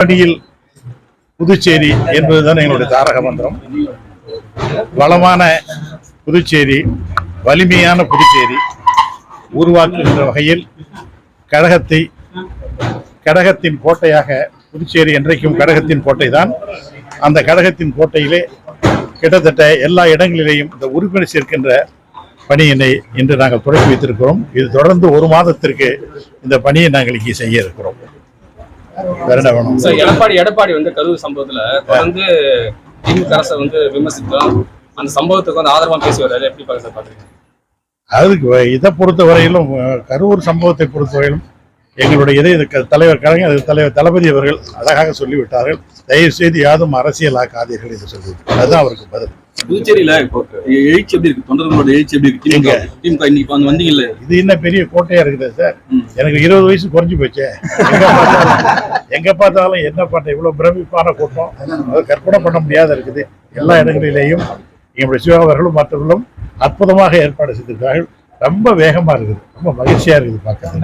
பணியில் புதுச்சேரி என்பதுதான் எங்களுடைய தாரக மந்திரம். வளமான புதுச்சேரி வலிமையான புதுச்சேரி உருவாக்குகின்ற வகையில் கழகத்தை கழகத்தின் கோட்டையாக புதுச்சேரி என்றைக்கும் கழகத்தின் கோட்டை தான் அந்த கழகத்தின் கோட்டையிலே கிட்டத்தட்ட எல்லா இடங்களிலேயும் இந்த உறுப்பினர் சேர்க்கின்ற பணியினை இன்று நாங்கள் தொடங்கி வைத்திருக்கிறோம். இது தொடர்ந்து ஒரு மாதத்திற்கு இந்த பணியை நாங்கள் இங்கே செய்ய இருக்கிறோம். வேற என்ன வேணும்? சார் எடப்பாடி எடப்பாடி வந்து கரூர் சம்பவத்துல தொடர்ந்து திமுக அரசை வந்து விமர்சித்தோம். அந்த சம்பவத்துக்கு வந்து ஆதரவா பேசி வர்றாரு எப்படி பாக்க சார் பாக்குறீங்க அதுக்கு இதை பொறுத்த வரையிலும் கரூர் சம்பவத்தை பொறுத்த வரையிலும் எங்களுடைய இதை தலைவர் கலைஞர் தலைவர் தளபதி அவர்கள் அழகாக சொல்லிவிட்டார்கள். தயவு செய்து யாதும் அரசியலாக்காதீர்கள் என்று சொல்லி அதுதான் அவருக்கு பதில். புதுச்சேரியில எழுச்சி எப்படி இருக்கு? தொண்டர்களோட எழுச்சி எப்படி இருக்கு? திமுக திமுக இன்னைக்கு வந்து வந்தீங்கல்ல? இது என்ன பெரிய கோட்டையா இருக்குது சார். எனக்கு இருபது வயசு குறைஞ்சு போச்சே. எங்க பார்த்தாலும் என்ன பண்ண இவ்வளவு பிரமிப்பான கூட்டம். அது கற்பனை பண்ண முடியாத இருக்குது. எல்லா இடங்களிலேயும் எங்களுடைய சிவா அவர்களும் மற்றவர்களும் அற்புதமாக ஏற்பாடு செய்திருக்கிறார்கள். ரொம்ப வேகமா இருக்குது. ரொம்ப மகிழ்ச்சியா இருக்குது பார்க்க